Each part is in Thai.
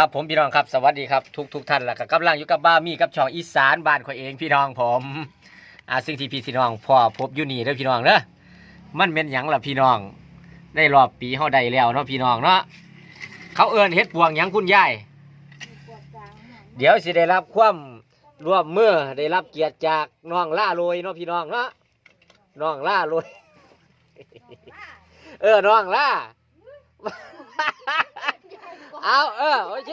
ครับผมพี่น้องครับสวัสดีครับทุกทุกท่านแล้วก็กำลังอยู่กับบ้ามีกับช่องอีสานบ้านข่อยเองพี่น้องผมอ่าซึ่งที่พี่พี่น้องพ่อพบอยู่นี่เด้อพี่น้องเด้อมันเป็นหยังล่ะพี่น้อง ได้รอบปีเฮาได้แล้วเนาะพี่น้องเนาะเขาเอิ้นเฮ็ดปวงหยังคุณยายเดี๋ยวสิได้รับความร่วมมือได้รับเกียรติจากน้องล่าโรยเนาะพี่น้องเนาะน้องล่าโรยเออน้องล่า เอาเออโอเค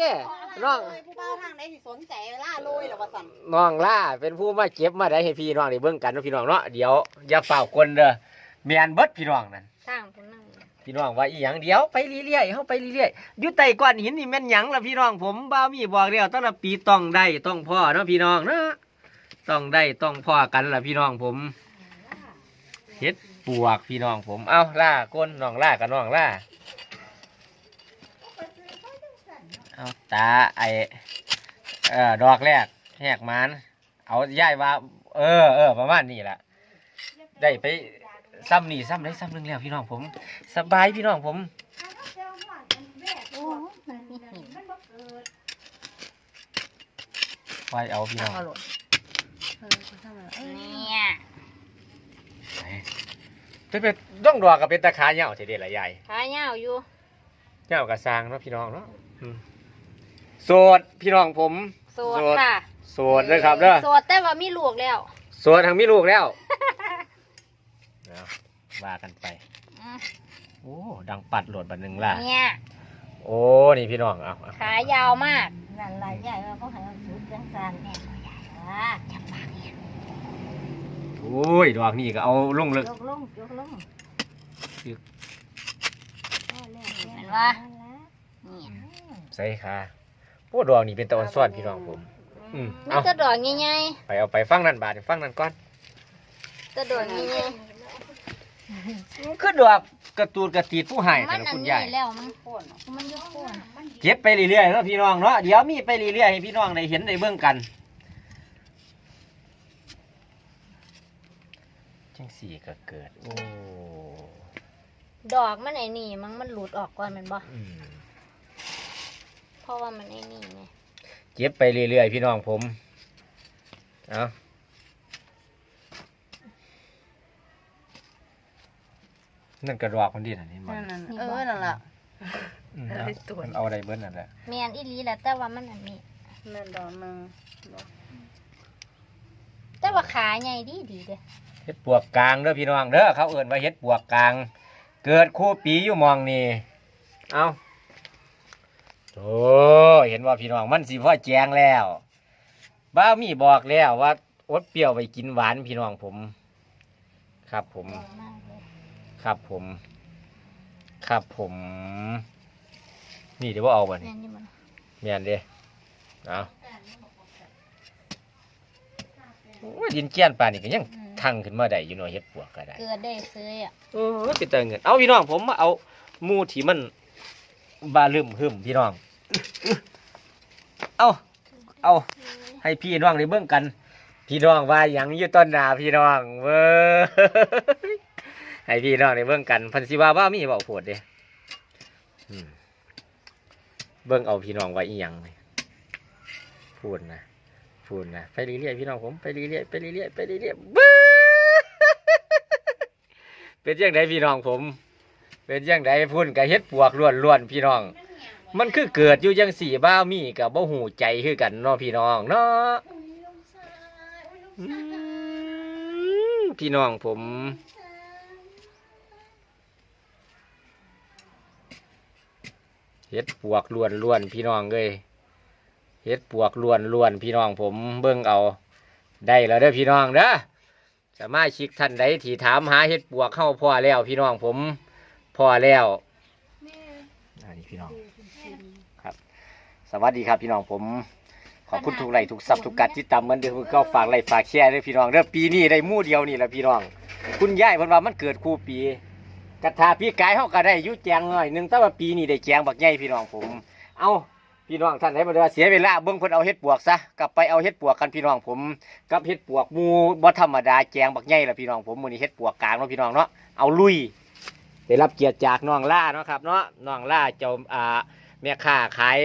น้องผู้เฝ้าทางได้สิสนใจล่าโรยหรอวะสันน้องล่าเป็นผู้มาเก็บมาได้ให้พี่น้องได้เบิ่งกันเนาะพี่น้องเนาะเดี๋ยวอย่าเฝ้ากคนเด้อแม่นเบิดพี่น้องนั่นสร้างคนนั่งพี่น้องว่าอีหยังเดี๋ยวไปเรื่อยๆเฮาไปเรื่อยๆอยู่ใต้ก้อนหินนี่แม่นหยังล่ะพี่น้องผมบ่าวมีบอกแล้วตั้งแต่ปีต้องได้ต้องพ่อเนาะพี่น้องเนาะต้องได้ต้องพ่อกันล่ะพี่น้องผมเฮ็ดปวกพี่น้องผม เอาล่าก้นน้องล่ากับน้องล่า เอาตาไอเอ่อดอกแรกแหกมันเอาย่ายว่า เออเออประมาณนี้แหละได้ไปซ้ำนี่ซ้ำได้ซ้ำหนึงแล้วพี่น้องผม สบายพี่น้องผมโอ้มันมีหินไว้เอาพี่น้องเอาหล่นเนี่ยเป็นเป็นต้องดอกกับเป็นตะขาเหย่าทีเดียวละยายขาเหี่ยวอยู่เหย่ากับสร้างเนาะพี่น้องเนาะอืม โสดพี่น้องผม โสดค่ะโสดเลยครับเด้อโสดแต่ว่ามีลูกแล้ว โสดทางมีลูกแล้วเอาว่ากันไปอืมโอ้ดังปัดโหลดบันหนึ่งล่ะเนี่ยโอ้นี่พี่น้องเอาเอาขายาวมากนั่นลายใหญ่ว่าเขาให้เอาสูตรจังสันเนี่ยอ่าจับปากเนี่ยโอ้ยดอกนี่ก็เอาลงเลยยกลงยกลงเห็นว่าเนี่ยใส่ค่ะ โอ้ดอกนี่เป็นตะวันซ้อนพี่น้องผม อืมมีเอาแตะดอกใหญ่ไปเอาไปฟังนั่นบาดฟังนั่นก่อนๆแตะดอกใหญ่คือดอกกระตูดกระตีดผู้ให้ๆแต่มันละอัคุนณนี้ยายแล้วมันโคนมันอยุบโคนเก็บไปเรื่อยๆเนาะพี่น้องเนาะเดี๋ยวมีไปเรื่อยๆให้พี่น้องได้เห็นได้เบิ่งกันจังสี่ก็เกิด โอ้ดอกมันไอ้นี่มันมันหลุดออกก่อนแมันบ่อืม เพราะว่ามันไอ้นี่ไงเก็บไปเรื่อยๆพี่น้องผม เอานั่นกระดอกมันดีนะนี่มันเออนั่นล่ะ อืมเอามันเอาอะไรเบิ้ลนั่นแหละแมนอีหลีแหละแต่ว่ามันอันนี้ นั่นดอกนึงแต่ว่าขาใหญ่ดีดีๆเด้อเฮ็ดปวกกลางเด้อพี่น้องเด้อเขาเอิ่นว่าเฮ็ดปวกกลาง เกิดคู่ปีอยู่หมองนี่เอา โอ้เห็นว่าพี่น้องมันสิพ่อแจงแล้วบ้ามีบอกแล้วว่าอดเปรี้ยวไปกินหวานพี่น้องผม ครับผมดอกมากเลยครับผม ครับผม นี่เดี๋ยวว่าเอาบ่แมนี่นนี่มันเมียนเด้เอาโอ้ยดินเกี้ยนป่านนี่ก็ยังทังขึ้นมาได้อยู่เนาะเฮ็ดปวกก็ได้เกิดได้ซื้ออะเออติดแต่เงินเอาพี่น้องผมมาเอาหมูที่มัน บาลืมหึมพี่น้อง เอาเอา ให้พี่น้องได้เบิ่งกัน พี่น้องว่าหยังอยู่ต้นหนาพี่น้องเว้ยให้พี่น้องได้เบิ่งกันเพันสิว่าว่ามีเบาโพดเด้อืมเบิ่งเอาพี่น้องว่าอีหยังนี่พูดนะพูดนะไปเรื่อยๆพี่น้องผมไปเรื่อยๆไปเรื่อยๆไปเรื่อยๆบึ้เป็นยังไงพี่น้องผม เป็นยังไงพุ่นกับเฮ็ดปวกล้วนๆพี่น้อง มันคือเกิดอยู่ยังสี่บ้ามีกับบ่หูใจคือกันเนาะพี่น้องเนาะอืมพี่น้องผมเฮ็ดปวกล้วนๆพี่น้องเอ้ยเฮ็ดปวกล้วนๆพี่น้องผมเบิ่งเอา ได้แล้วเด้อพี่น้องเด้อสามารถชิกท่านใดที่ถามหาเฮ็ดปวกเข้าพ่อแล้วพี่น้องผม พ่อแล้วอันนี้พี่น้องครับ สวัสดีครับพี่น้องผม ขอบคุณทุกไลค์ทุกซับทุกการติดตามเหมือนเดิมก็ฝากไลค์ฝากแชร์ด้วยพี่น้องเด้อปีนี้ได้หมู่เดียวนี่แหละพี่น้อง คุณยายเพิ่นว่ามันเกิดคู่ปีกระทาพี่กายเฮาก็ได้อยุ่แจงหน่อยหนึงแต่ว่าปีนี้ได้แจงบักใหญ่พี่น้องผม เอาพี่น้องท่านไหนบ่ได้ว่าเสียเวลาเบิ่งเพิ่นเอาเฮ็ดปวกซะกลับไปเอาเฮ็ดปวกกันพี่น้องผม กับเฮ็ดปวกหมูบ่ธรรมดาแจงบักใหญ่ละพี่น้องผมมื้อนี้เฮ็ดปวกกลางเนาะพี่น้องเนาะเอาลุย ได้รับเกียรติจากน้องล่าเนาะครับเนาะน้องล่าเจ้าอ่าแม่ค้าขาย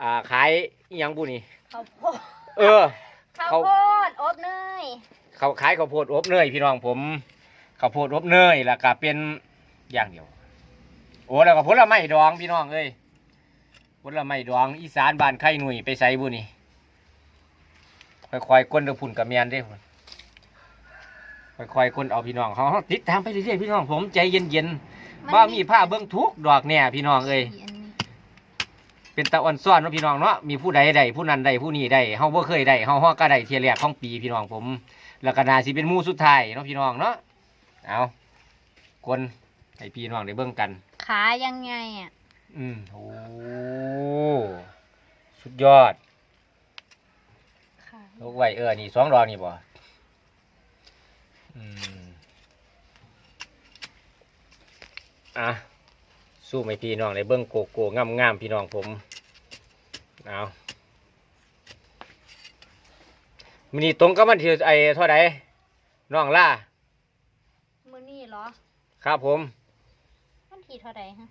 อ่าขายอิหยังบุนี่ข้าวโพดเออ ข้าวเขาโพดอบเนยเขาขายข้าวโพดอบเนยพี่น้องผมข้าวโพดอบเนยแล้วก็เป็นอย่างเดียว โอ้แล้วก็ผลไม้ดองพี่น้องเอ้ยผลไม้ดองอีสานบ้านไข่หนุ่ยไปใส่บุนี่ค่อยๆก้นเดือพุ่นกับเมียนได้พุ่น ค่อยๆก้นเอาพี่น้องเขาติดตามไปเรื่อยๆพี่น้องผมใจเย็นๆว่ามีผ้าเบิ้งทุกดอกแน่พี่น้องเอ้ยอันนี้เป็นตะวันซ่อนเนาะพี่น้องเนาะมีผู้ใดใดผู้นั้นใดผู้นี้ใดเฮาบ่เคยได้เฮาฮอดก็ได้เทียแรกของปีพี่น้องผม แล้วก็น่าสิเป็นหมู่สุดท้ายเนาะพี่น้องเนาะเอาคนให้พี่น้องได้เบิ่งกัน ขายังไงอะอืมโอ้สุดยอดขาลูกไว้เออนี่สองดอกนี่บ่ อืมอะสู้ให้พี่น้องได้เบิ่งโกโก้งามๆพี่น้องผมเอามินี่ตรงกับวันที่ไอ้เท่าไหร่น้องล่ามือนี่เหรอ ครับผม มันทีเท่าไหร่ฮะ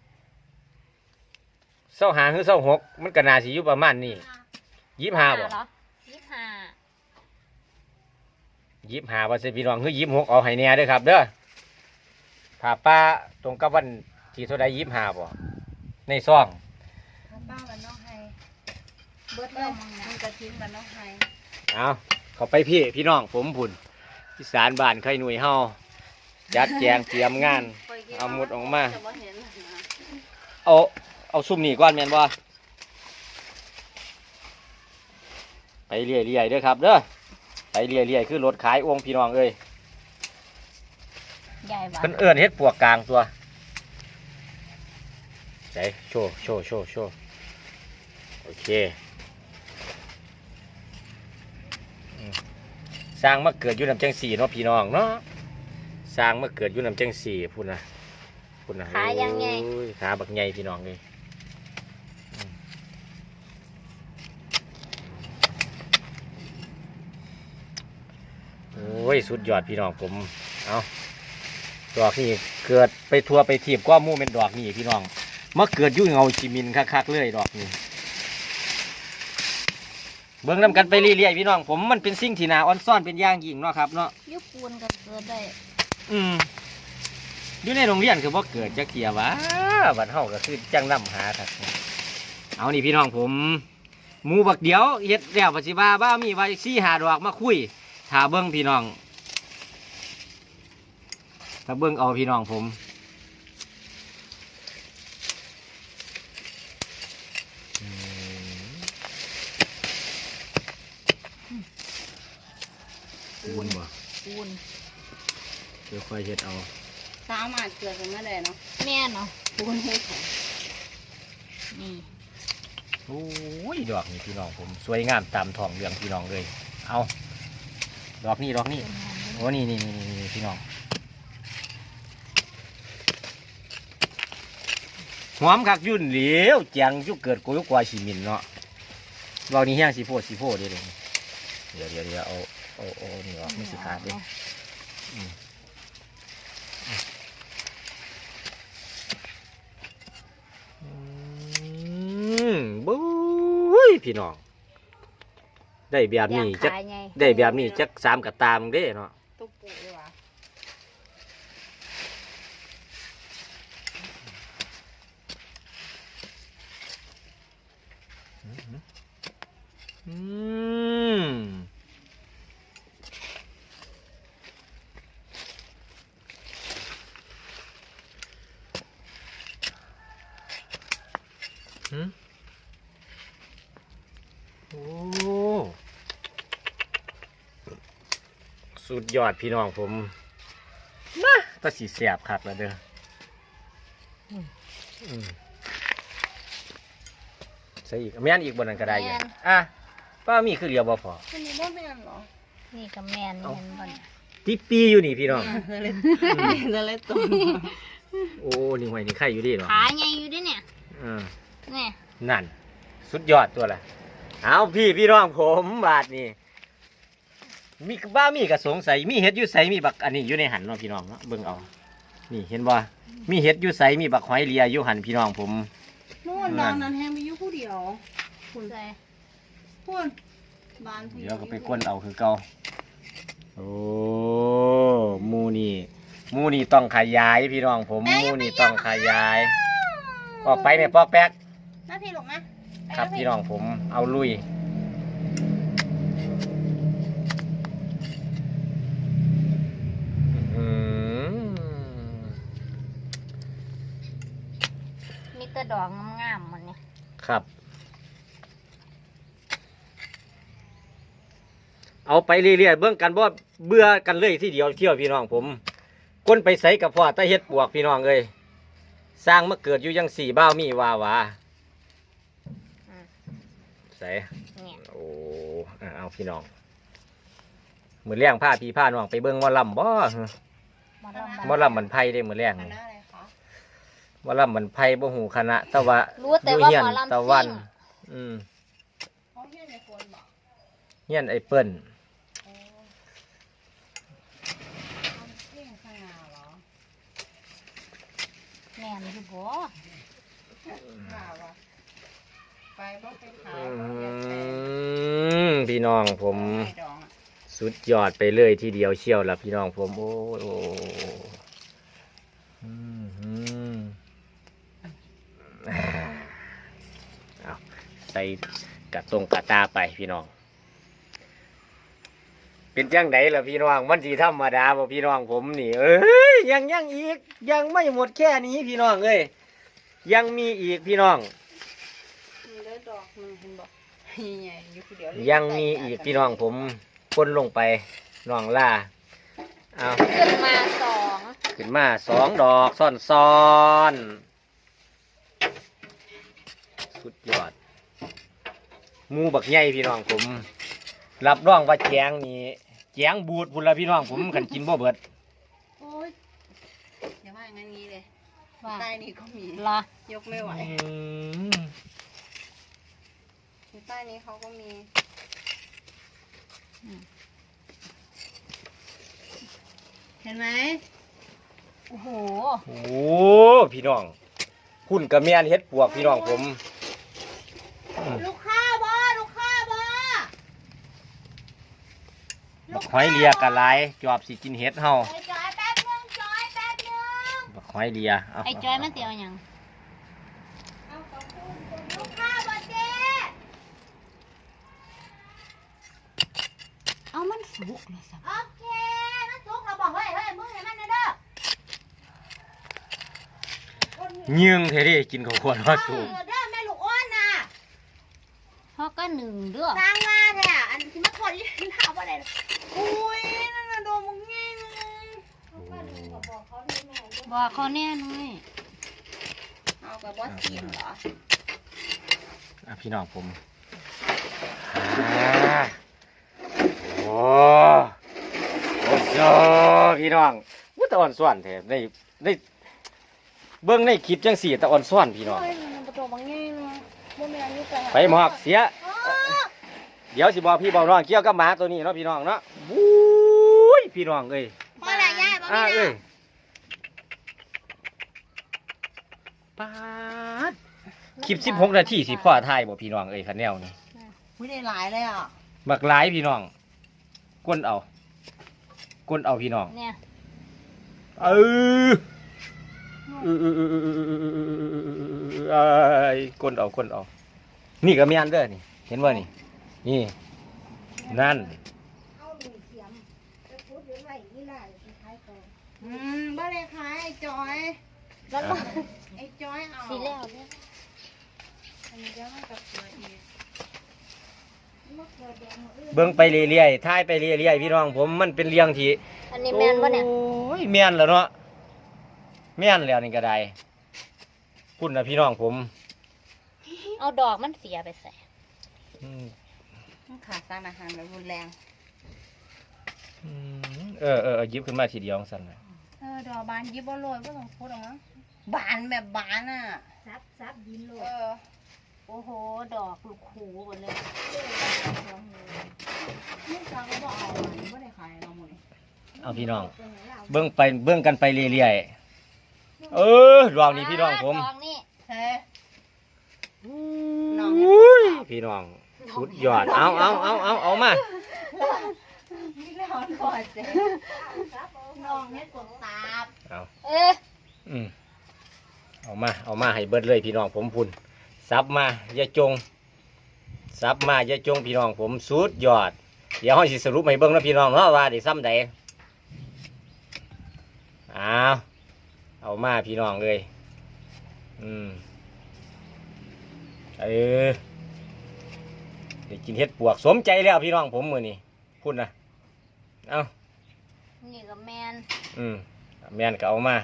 เศร้าหาคือเศร้าหกมันก็น่าสิอยู่ประมาณนี้ยี่สิบห้าบ่เหรอยี่สิบห้า ยี่สิบห้าว่าสิพี่น้องคือยี่สิบหกเอาให้แน่เด้วยครับ เด้อผ่าป้าตรงกับวันที่เท่าใดยี่สิบห้าบ่ในซ่องป้าวันน้องไฮเบิดเลยมันกระทิ้นวันน้องไฮเอาเขาไปพี่พี่น้องผมผุนอีสานบ้านไข่หนุ่ยเฮาจัดแจงเตรียมงาน เอาหมุดออกมา จะบ่เห็นนะเอาเอาซุ่มนี่ก่อนแม่นบ่ไปเรื่อยๆเด้อครับเด้อ ไปเรื่อยๆคือรถขายองค์พี่น้องเอ้ยใหญ่ปะเพิ่นเอื้อนเฮ็ดปวกกลางตัวใส่โชว์โชว์โชว์โชว์โอเคอืมสร้างมาเกิดอยู่น้ำจังสี่เนาะพี่น้องเนาะสร้างมาเกิดอยู่น้ำจังสี่พูดนะพูดนะขายังไงโอ้ยขาบักใหญ่พี่น้องเลยอืมโอ้ ยสุดยอดพี่น้องผมเอาดอกนี่เกิดไปทัวไปทีบก็มู่เป็นดอกนี่พี่น้องมาเกิดอยุ่งเงาชิมินคักๆเลยดอกนี้เบิ่งนำกันไปเรื่อยๆพี่น้องผมมันเป็นสิ่งที่น่าอ่อนซ่อนเป็นอย่างยิ่งเนาะครับเนาะยุคปูนก็เกิดได้อืมอยู่ในโรงเรียนคือว่าเกิดจักเกียร์วะบัดเฮาก็คือจังนำหาครับเอานี่พี่น้องผมหมูบักเดียวเฮ็ดแล้วปัจจุบันบ้ามีไว้ซี่หาดอกมาคุยถ้าเบิ่งพี่น้อง ถ้าเบิ่งเอาพี่น้องผมอืมปูนบ่ปูนค่อยๆเฮ็ดเอาสาวมาเกิดกันเมื่อไรเนาะแม่เนาะปูนให้ของนี่โอ้ยดอกนี่พี่น้องผมสวยงามตามท้องเรื่องพี่น้องเลย เอา ดอกนี่ดอกนี่โอ้นี่นี่นี่นี่นี่พี่น้อง หอมคักยุ่นเหลวแจงจุกเกิดกุยกว่าชิมินเนาะดอกนี้แห้งสีโพดสีโพดเด้เลยเดี๋ยวเดี๋ยวเดี๋ยวเอาเอาเอาเอานี่ออกไม่สิขาดเด้อืมอืมบุ้ยพี่น้อง ได้แบบนี้ย่างจักขาไงได้แบบนี้จักสามกระตามเด้เนาะตุ๊กปูดีกว่า อืมหืมโอ้ สุดยอดพี่น้องผมนะตาสีแสบคักแล้วเด้ออืมอืมใส่อีกแม่นอีกบนนั้นก็ได้อยู่แม่นอะ ป้ามีคือเรียวบ่พอคนนี้บ่แม่นเหรอนี่ก็แมนเอาแมนบ่นติปีอยู่นี่พี่น้องเธอเลยเธอเลยตุ่มโอ้นี่หวยนี่ไข่อยู่ดีเนาะขาไงอยู่ด้วยเนี่ยอืมเนี่ยนั่น สุดยอดตัวละเอาพี่พี่น้องผมบาทนี่มีบ้ามีกระสงสัยมีเห็ดอยู่ใสมีบักอันนี้อยู่ในหันเนาะพี่น้องเนาะเบิ่งเอา นี่เห็นบ่มีเห็ดอยู่ใสมีบักหอยเลียอยู่หันพี่น้องผม นู่นดาวนั้นแฮมมีอยู่ผู้เดียวคุณใส่ คุณบานเดี๋ยวก็ไปก้นเอาคือเก่าโอ้หมูนี่หมูนี่ต้องขยายพี่น้องผมหมูนี่ต้องขยาย ออกไปเนี่ยปอกแป๊กน้าพี่หลงนะครับพี่น้องผมเอาลุยอืมมีแต่ดอกงามๆมันนี่ครับ เอาไปเรื่อยๆเบื้องกันบ่เบื่อกันเลยที่เดียวเที่ยวพี่น้องผมก้นไปใส่กับพ่อตาเฮ็ดปวกพี่น้องเอ้ยสร้างมาเกิดอยู่ยังสี่บ้าวมีวาวาใส่เนี่ยโอ้อะเอาพี่น้องมือเลี้ยงผ้าพี่ผ้าน้องไปเบิ่งหมอลำบ่มาลำหมอลำมันไพ่ได้มือเลี้ยงคณะอะไรคะหมอลำมันไพ่บ่หูคณะแต่ว่ารู้แต่ว่าเฮียหนมอลำตะวัซิ่นงอืมเขาเฮียในคนบอก เฮียนไอ้เปิ้น โอ้เอาเที่ยงสง่าเหรอ แม่นอยู่บ่ข่าวอะไปบ่ไปขายอืบ่เรียนแฟนมพี่น้องผมไม่ดองอะสุดยอดไปเลยทีเดียวเชียวละพี่น้องผมโอ้ยโอ้ยอืมอืมเอาใส่กระตรงกระตาไปพี่น้อง เป็นจังไดล่ะพี่น้องมันสีธรรมดาบ่พี่น้องผมนี่ เอ้ยยังยังอีก ยังไม่หมดแค่นี้พี่น้องเอ้ยยังมีอีกพี่น้อง มีเลือดดอกมันเห็นบอกใหญ่ๆอยู่คนเดียวยังมีอีกพี่น้องผมพ่นลงไปน้องล่าเอาขึ้นมาสองขึ้นมาสองดอกซ้อนซ้อนๆสุดยอดหมูบักใหญ่พี่น้องผม รับรองว่าแจงนี่แจงบูดพุ่นละพี่น้องผมขันกินบ่เบิดโอ้ยอย่าว่าอย่างนั้นงี้เลยว่าใต้นี่ก็มีรอยกไม่ไหวอืมอยู่ใต้นี้เขาก็มีเห็นไหมโอ้โหโอ้พี่น้องคุณกระเมียนเฮ็ดปวกพี่น้องผมอืมลูกค้าบอลูกค้าบอ บักหอยเลียกะหลายจอบสิกินเฮ็ดเฮาไอ้จอยแป๊บนึงจอยแป๊บนึงบักหอยเลียเาไอ้จอยมันสิเอาหยังเอาขอบคุณลูกค้าบอเจ๊เอามันสุกเลยสัโอเคนั่นทุกเราบอกเฮ้ยเฮ้ยมึงเห็นมันนะเด้อเยืองเท่ดิกินข้าวคั่วทอดสุกเออเด้อแม่ลูกอ้อนน่ะเพราะก็หนึ่งเด้อสร้างมาแท้ อันที่มาทอดยี่ห้าบ่ได้อุ้ยนั่นน่ะโดนมึงง่ายนึงบอกเขาแน่หน่อยเอากับบอสซีนเหรออะพี่น้องผมอ่าโอ้โอ้โหพี่น้องว่าตะอ่อนส่วนแท้ในในเบิ่งในคลิปจังสี่ตะอ่อนส่วนพี่น้อง เฮ้ยมันโดนมึงง่ายนึงบ่แม่นอยู่ไกลไปหมอกเสีย เดี๋ยวสิบอกพี่บอกน้องเกี่ยวกับหมาตัวนี้เนาะพี่น้องเนาะบุ้ยพี่น้องเอ้ยพ่อละยายบ่อ่ามีเอ้นะยปาดคลิปสิบหกนาทีสิพ่อถ่ายบ่พี่น้องเอ้ยคันแนวนี่ไม่ได้หลายเลยอะบักหลายพี่น้องก้นเอาก้นเอาพี่น้อง เนี่ยเออเออเออเออเออเออเออเออเออก้นเอาก้นเอานี่ก็มีอันเด้อนี่เห็นว่า นี่นี่ นั่นอืมบ่ได้ขายไอ้จอยแล้วก็ไอ้จอยเอาสีแล้วเนี่ยอันนี้เดี๋ยวให้กับตัวอีกเบิ่งไปเรื่อยๆถ่ายไปเรื่อยๆพี่น้องผมมันเป็นเรื่องที่อันนี้แม่นปะเนี่ยโอ้ยแม่นแล้วเนาะแม่นแล้วนี่ก็ได้พุ่นนะพี่น้องผมเอาดอกมันเสียไปใส่อืมมัน ขาดสารอาหารแบบรุนแรงอืมเออเออเอาหยิบขึ้นมาทีเดียวสั่นน่ะเออดอกบานยิบบ่โรยบ่ต้องพูดหรอกมั้งบานแบบบานอะ ซับซับดินโลเอดอ โอ้โห ดอกลูกหูหมดเลยนี่ซาก็บอกเอาอันนี้บ่ได้ขายเราหมดเลยเอาพี่น้อง เบิ่งไปเบิ่งกันไปเรื่อยๆ เออดอกนี้พี่น้องผมดอกนี่เฮ้อุ้ยพี่น้อง สุดยอด เอาเอาเอาเอาเอามานี่แล้วก่อนเจ๊น้องเฮ็ดกดตาบเอาเอ๊ะอืมเอามา เอามาให้เบิดเลยพี่น้องผมพุ่นซับมาอย่าจงซับมาอย่าจงพี่น้องผมสุดยอด เดี๋ยวห้อยสิสรุปให้เบิ่งนะพี่น้องเนาะว่าด้ซ้ำใดเอาเอามาพี่น้องเลย อืมเออ ได้กินเห็ดปวกสมใจแล้วพี่น้องผมมือนี่พูดนะเอานี่ก็แมนอืมแม่นก็เอามา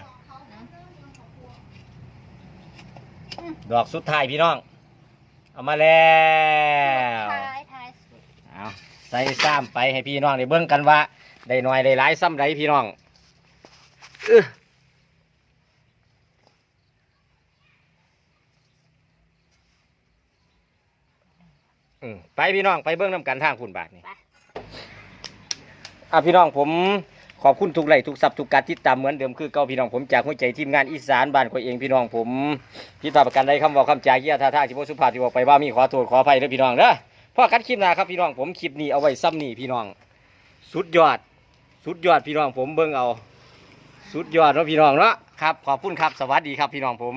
ดอกสุดท้ายพี่น้อง เอามาแล้วท้ายท้ายสุดเอาใส่ซ้ำไปให้พี่น้องได้เบิ่งกันว่า ได้หน่อยได้หลายซ้ำใดพี่น้องอื้อ อืมไปพี่น้องไปเบิ่งน้ำกันทางคุณบาทนี่อะพี่น้องผมขอบคุณทุกไลค์ทุกซับทุกการติดตามเหมือนเดิมคือเก่าพี่น้องผมจากหัวใจทีมงานอีสานบ้านข่อยเองพี่น้องผมพิดพลาดประกันใดคำเว่าคำจาเยี่ยท่าทางที่บ่สุภาพที่บอกไปว่ามีขอโทษขออภัยเด้อพี่น้องเด้อพ่อกันคลิปหน้าครับพี่น้องผมคลิปนี้เอาไว้ซ้ำนี่พี่น้อง สุดยอด สุดยอดพี่น้องผมเบิ่งเอา สุดยอดเนาะพี่น้องเนาะครับขอบคุณครับสวัสดีครับพี่น้องผม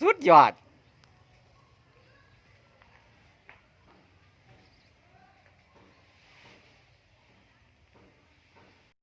สุดยอด